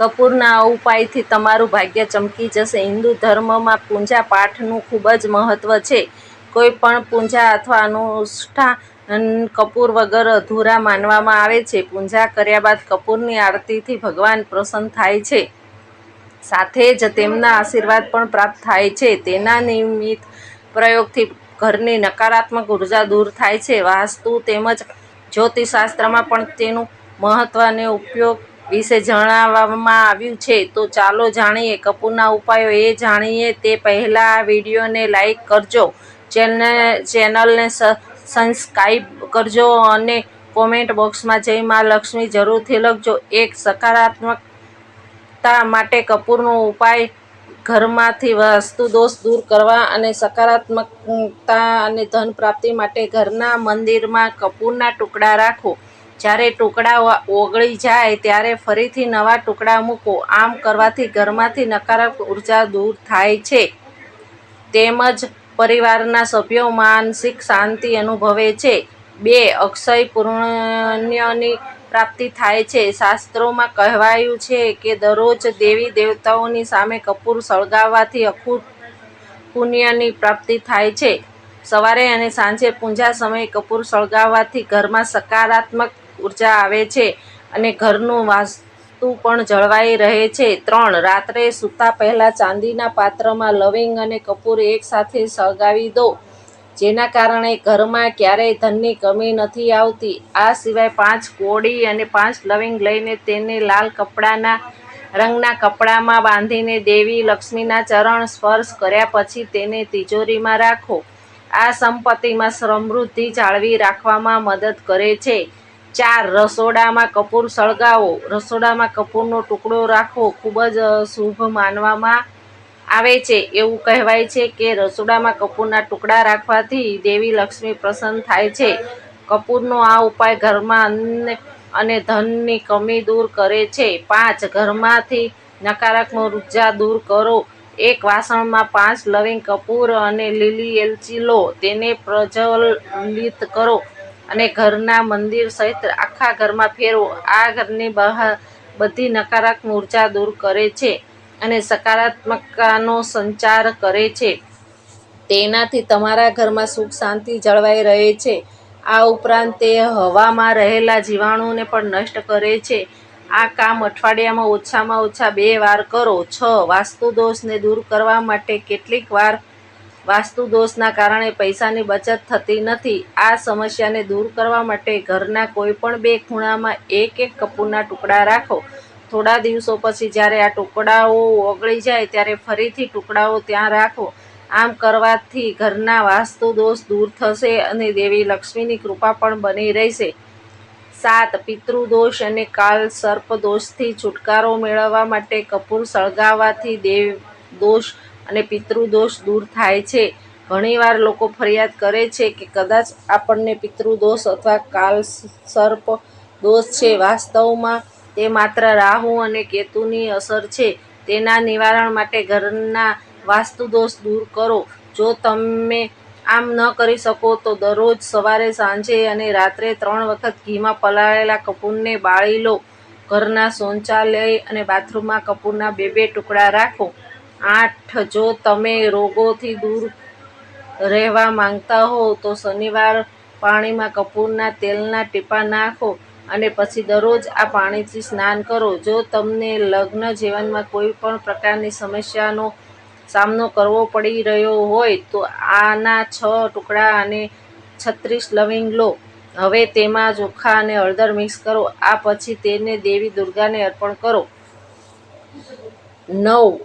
કપૂરના ઉપાયથી તમારું ભાગ્ય ચમકી જશે. હિન્દુ ધર્મમાં પૂજા પાઠનું ખૂબ જ મહત્વ છે. કોઈ પણ પૂજા અથવા અનુષ્ઠાન કપૂર વગર અધૂરા માનવામાં આવે છે. પૂજા કર્યા બાદ કપૂરની આરતીથી ભગવાન પ્રસન્ન થાય છે. સાથે જ તેમના આશીર્વાદ પણ પ્રાપ્ત થાય છે. તેના નિયમિત પ્રયોગથી ઘરની નકારાત્મક ઊર્જા દૂર થાય છે. વાસ્તુ તેમજ જ્યોતિષશાસ્ત્રમાં પણ તેનું મહત્ત્વને ઉપયોગ વિશે જણાવવામાં આવ્યું છે. તો ચાલો જાણીએ. કપૂરના ઉપાયો એ જાણીએ. તે પહેલાં આ વિડીયોને લાઈક કરજો. ચેનલને સબસ્ક્રાઈબ કરજો અને કોમેન્ટ બોક્સમાં જય મા લક્ષ્મી જરૂરથી લખજો. એક સકારાત્મકતા માટે કપૂરનો ઉપાય ઘરમાંથી વાસ્તુ દોષ દૂર કરવા અને સકારાત્મકતા અને ધન પ્રાપ્તિ માટે ઘરના મંદિરમાં કપૂરના ટુકડા રાખો. જ્યારે ટુકડા ઓગળી જાય ત્યારે ફરીથી નવા ટુકડા મૂકો. આમ કરવાથી ઘરમાંથી નકારાત્મક ઊર્જા દૂર થાય છે. તેમજ પરિવારના સભ્યો માનસિક શાંતિ અનુભવે છે. બે, અક્ષય પુણ્યની પ્રાપ્તિ થાય છે. શાસ્ત્રોમાં કહેવાયું છે કે દરરોજ દેવી દેવતાઓની સામે કપૂર સળગાવવાથી અખૂટ પુણ્યની પ્રાપ્તિ થાય છે. સવારે અને સાંજે પૂજા સમયે કપૂર સળગાવવાથી ઘરમાં સકારાત્મક ઊર્જા આવે છે અને ઘરનું વાસ્તુ પણ જળવાઈ રહે છે. ત્રણ, રાત્રે સૂતા પહેલાં ચાંદીના પાત્રમાં લવિંગ અને કપૂર એકસાથે સળગાવી દો, જેના કારણે ઘરમાં ક્યારેય ધનની કમી નથી આવતી. આ સિવાય પાંચ કોળી અને પાંચ લવિંગ લઈને તેને લાલ કપડાના રંગના કપડામાં બાંધીને દેવી લક્ષ્મીના ચરણ સ્પર્શ કર્યા પછી તેને તિજોરીમાં રાખો. આ સંપત્તિમાં સમૃદ્ધિ જાળવી રાખવામાં મદદ કરે છે. ચાર રસોડામાં કપૂર સળગાવો. રસોડામાં કપૂરનો ટુકડો રાખવો ખૂબ જ શુભ માનવામાં આવે છે. એવું કહેવાય છે કે રસોડામાં કપૂરના ટુકડા રાખવાથી દેવી લક્ષ્મી પ્રસન્ન થાય છે. કપૂરનો આ ઉપાય ઘરમાં અન્ન અને ધનની કમી દૂર કરે છે. પાંચ, ઘરમાંથી નકારાત્મક ઊર્જા દૂર કરો. એક વાસણમાં પાંચ લવિંગ કપૂર અને લીલી એલચી લો. તેને પ્રજ્વલિત કરો. અને ઘરના મંદિર સહિત આખા ઘરમાં ફેરવો. આ ઘરની બહાર બધી નકારાત્મક ઊર્જા દૂર કરે છે અને સકારાત્મકતાનો સંચાર કરે છે. તેનાથી તમારા ઘરમાં સુખ શાંતિ જળવાઈ રહે છે. આ ઉપરાંત તે હવામાં રહેલા જીવાણુને પણ નષ્ટ કરે છે. આ કામ અઠવાડિયામાં ઓછામાં ઓછા બે વાર કરો. છ વાસ્તુ દોષને દૂર કરવા માટે કેટલીક વાર વાસ્તુ દોષના કારણે પૈસાની બચત થતી નથી. આ સમસ્યાને દૂર કરવા માટે ઘરના કોઈપણ બે ખૂણામાં એક એક કપૂરના ટુકડા રાખો. થોડા દિવસો પછી જ્યારે આ ટુકડાઓ ઓગળી જાય ત્યારે ફરીથી ટુકડાઓ ત્યાં રાખો. આમ કરવાથી ઘરના વાસ્તુ દોષ દૂર થશે અને દેવી લક્ષ્મીની કૃપા પણ બની રહેશે. સાત, પિતૃદોષ અને કાળસર્પ દોષથી છુટકારો મેળવવા માટે કપૂર સળગાવવાથી દેવ દોષ અને પિતૃદોષ દૂર થાય છે. ઘણીવાર લોકો ફરિયાદ કરે છે કે કદાચ આપણને પિતૃદોષ અથવા કાલ સર્પ દોષ છે. વાસ્તવમાં તે માત્ર રાહુ અને કેતુની અસર છે. તેના નિવારણ માટે ઘરના વાસ્તુ દોષ દૂર કરો. જો તમે આમ ન કરી શકો તો દરરોજ સવારે સાંજે અને રાત્રે ત્રણ વખત ઘીમાં પલાળેલા કપૂરને બાળી લો. ઘરના શૌચાલય અને બાથરૂમમાં કપૂરના બે બે ટુકડા રાખો. આઠ, જો તમે રોગોથી દૂર રહેવા માંગતા હો, તો શનિવાર પાણીમાં કપૂરના તેલના ટીપા નાખો અને પછી દરરોજ આ પાણીથી સ્નાન કરો. જો તમને લગ્ન જીવનમાં કોઈ પણ પ્રકારની સમસ્યાનો સામનો કરવો પડી રહ્યો હોય, તો આના છ ટુકડા અને છત્રીસ લવિંગ લો. હવે તેમાં ચોખા અને હળદર મિક્સ કરો. આ પછી તેને દેવી દુર્ગાને અર્પણ કરો. નવ.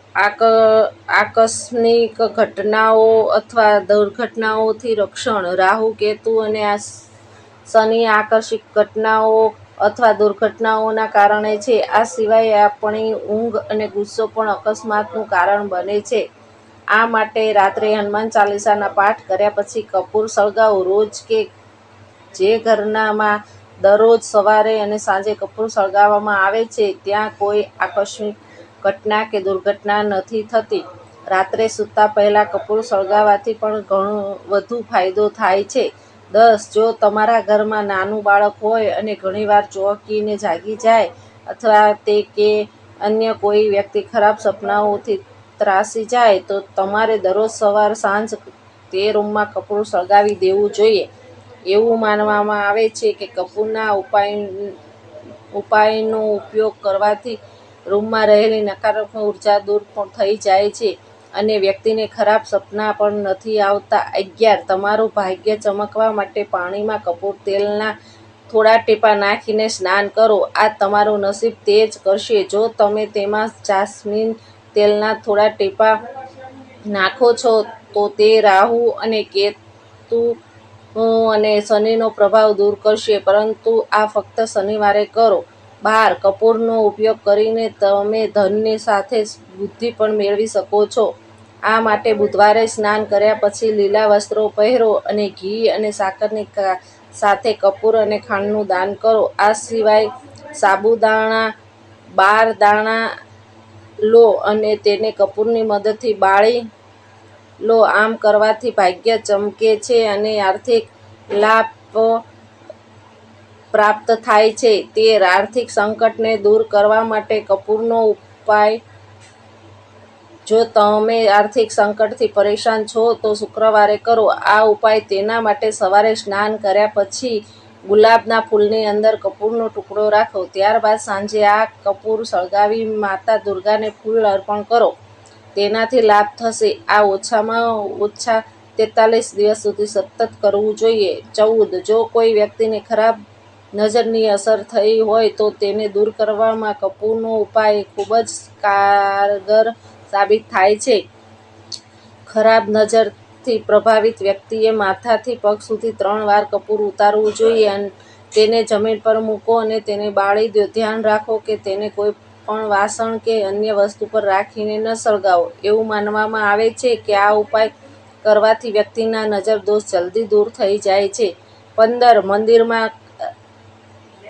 આકસ્મિક ઘટનાઓ અથવા દુર્ઘટનાઓથી રક્ષણ. રાહુ, કેતુ અને આ શનિ આકસ્મિક ઘટનાઓ અથવા દુર્ઘટનાઓના કારણે છે. આ સિવાય આપણી ઊંઘ અને ગુસ્સો પણ અકસ્માતનું કારણ બને છે. આ માટે રાત્રે હનુમાન ચાલીસાના પાઠ કર્યા પછી કપૂર સળગાવો. રોજ કે જે ઘરનામાં દરરોજ સવારે અને સાંજે કપૂર સળગાવવામાં આવે છે, ત્યાં કોઈ આકસ્મિક ઘટના કે દુર્ઘટના નથી થતી રાત્રે સૂતા પહેલાં કપૂર સળગાવવાથી પણ ઘણો વધુ ફાયદો થાય છે દસ, જો તમારા ઘરમાં નાનું બાળક હોય અને ઘણીવાર ચોંકીને જાગી જાય અથવા તે કે અન્ય કોઈ વ્યક્તિ ખરાબ સપનાઓથી ત્રાસી જાય, તો તમારે દરરોજ સવાર સાંજ તે રૂમમાં કપૂર સળગાવી દેવું જોઈએ. એવું માનવામાં આવે છે કે કપૂરના ઉપાય, ઉપાયનો ઉપયોગ કરવાથી રૂમમાં રહેલી નકારાત્મક ઊર્જા દૂર થઈ જાય છે અને વ્યક્તિને ખરાબ સપના પણ નથી આવતા. અગિયાર. તમારું ભાગ્ય ચમકવા માટે પાણીમાં કપૂર તેલના થોડા ટીપા નાખીને સ્નાન કરો. આ તમારું નસીબ તેજ કરશે. જો તમે તેમાં જાસ્મીન તેલના થોડા ટીપા નાખો છો તો તે રાહુ અને કેતુ અને શનિનો પ્રભાવ દૂર કરશે, પરંતુ આ ફક્ત શનિવારે કરો. બાર. કપૂરનો ઉપયોગ કરીને તમે ધનની સાથે બુદ્ધિ પણ મેળવી શકો છો. આ માટે બુધવારે સ્નાન કર્યા પછી લીલા વસ્ત્રો પહેરો અને ઘી અને સાકરની સાથે કપૂર અને ખાંડનું દાન કરો. આ સિવાય સાબુદાણા, બાર દાણા લો અને તેને કપૂરની મદદથી બાળી લો. આમ કરવાથી ભાગ્ય ચમકે છે અને આર્થિક લાભ પ્રાપ્ત થાય છે. તે આર્થિક સંકટને દૂર કરવા માટે કપૂરનો ઉપાય જો તમે આર્થિક સંકટથી પરેશાન છો, તો શુક્રવારે કરો. આ ઉપાય તેના માટે સવારે સ્નાન કર્યા પછી ગુલાબના ફૂલની અંદર કપૂરનો ટુકડો રાખો. ત્યારબાદ સાંજે આ કપૂર સળગાવી માતા દુર્ગાને ફૂલ અર્પણ કરો. તેનાથી લાભ થશે. આ ઓછામાં ઓછા તેતાલીસ દિવસ સુધી સતત કરવું જોઈએ. ચૌદ. જો કોઈ વ્યક્તિને ખરાબ નજરની અસર થઈ હોય તો તેને દૂર કરવામાં કપૂરનો ઉપાય ખૂબ જ કારગર સાબિત થાય છે. ખરાબ નજરથી પ્રભાવિત વ્યક્તિએ માથાથી પગ સુધી ત્રણ વાર કપૂર ઉતારવું જોઈએ. તેને જમીન પર મૂકો અને તેને બાળી દો. ધ્યાન રાખો કે તેને કોઈ પણ વાસણ કે અન્ય વસ્તુ પર રાખીને ન સળગાવો. એવું માનવામાં આવે છે કે આ ઉપાય કરવાથી વ્યક્તિના નજર દોષ જલ્દી દૂર થઈ જાય છે. પંદર. મંદિરમાં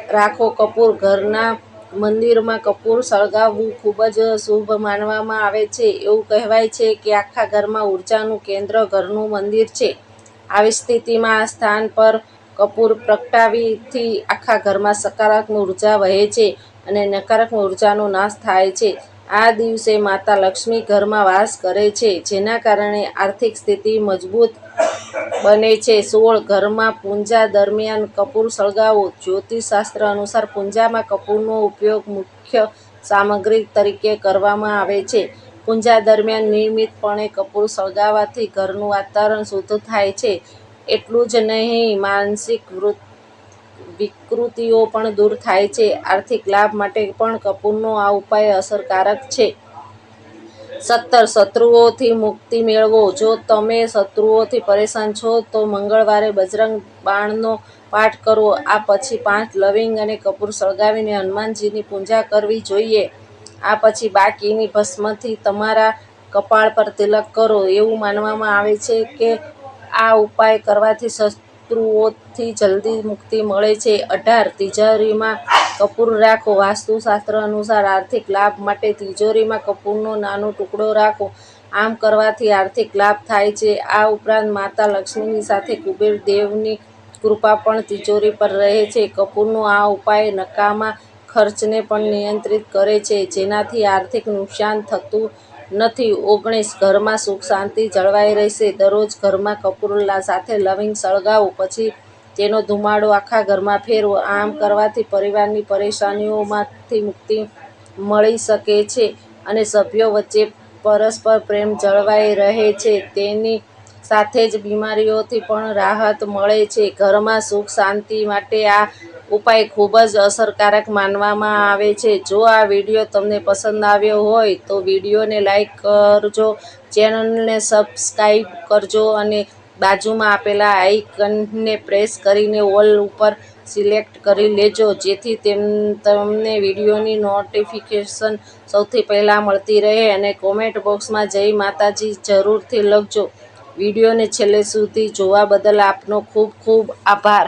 રાખો કપૂર. ઘરના મંદિરમાં કપૂર સળગાવવું ખૂબ જ શુભ માનવામાં આવે છે. એવું કહેવાય છે કે આખા ઘરમાં ઉર્જાનું કેન્દ્ર ઘરનું મંદિર છે. આવી સ્થિતિમાં આ સ્થાન પર કપૂર પ્રગટાવીથી આખા ઘરમાં સકારાત્મક ઊર્જા વહે છે અને નકારાત્મક ઉર્જાનો નાશ થાય છે. આ દિવસે માતા લક્ષ્મી ઘરમાં વાસ કરે છે, જેના કારણે આર્થિક સ્થિતિ મજબૂત બને છે. સોળ. ઘરમાં પૂજા દરમિયાન કપૂર સળગાવો. જ્યોતિષશાસ્ત્ર અનુસાર પૂજામાં કપૂરનો ઉપયોગ મુખ્ય સામગ્રી તરીકે કરવામાં આવે છે. પૂજા દરમિયાન નિયમિતપણે કપૂર સળગાવવાથી ઘરનું વાતાવરણ શુદ્ધ થાય છે. એટલું જ નહીં, માનસિક વિકૃતિઓ પણ દૂર થાય છે. આર્થિક લાભ માટે પણ કપૂરનો આ ઉપાય અસરકારક છે. સત્તર. શત્રુઓથી મુક્તિ મેળવો. જો તમે શત્રુઓથી પરેશાન છો, તો મંગળવારે બજરંગ બાણનો પાઠ કરો. આ પછી પાંચ લવિંગ અને કપૂર સળગાવીને હનુમાનજીની પૂજા કરવી જોઈએ. આ પછી બાકીની ભસ્મથી તમારા કપાળ પર તિલક કરો. એવું માનવામાં આવે છે કે આ ઉપાય કરવાથી શત્રુઓથી જલ્દી મુક્તિ મળે છે. અઢાર. તિજોરીમાં કપૂર રાખો. વાસ્તુશાસ્ત્ર અનુસાર આર્થિક લાભ માટે તિજોરીમાં કપૂરનો નાનો ટુકડો રાખો. આમ કરવાથી આર્થિક લાભ થાય છે. આ ઉપરાંત માતા લક્ષ્મીની સાથે કુબેર દેવની કૃપા પણ તિજોરી પર રહે છે. કપૂરનો આ ઉપાય નકામા ખર્ચને પણ નિયંત્રિત કરે છે, જેનાથી આર્થિક નુકસાન થતું નથી. ઓગણીસ. ઘરમાં સુખ શાંતિ જળવાઈ રહેશે. દરરોજ ઘરમાં કપૂર સાથે લવિંગ સળગાવો. પછી તેનો ધુમાડો આખા ઘરમાં ફેરવો. આમ કરવાથી પરિવારની પરેશાનીઓમાંથી મુક્તિ મળી શકે છે અને સભ્યો વચ્ચે પરસ્પર પ્રેમ જળવાઈ રહે છે. તેની સાથે જ બીમારીઓથી પણ રાહત મળે છે. ઘરમાં સુખ શાંતિ માટે આ ઉપાય ખૂબ જ અસરકારક માનવામાં આવે છે. જો આ વીડિયો તમને પસંદ આવ્યો હોય તો વિડીયોને લાઈક કરજો, ચેનલને સબસ્ક્રાઈબ કરજો અને બાજુમાં આપેલા આઇકનને પ્રેસ કરીને ઓલ ઉપર સિલેક્ટ કરી લેજો, જેથી તેમ તમને વિડીયોની નોટિફિકેશન સૌથી પહેલાં મળતી રહે અને કોમેન્ટ બોક્સમાં જય માતાજી જરૂરથી લખજો. વિડીયોને છેલ્લે સુધી જોવા બદલ આપનો ખૂબ ખૂબ આભાર.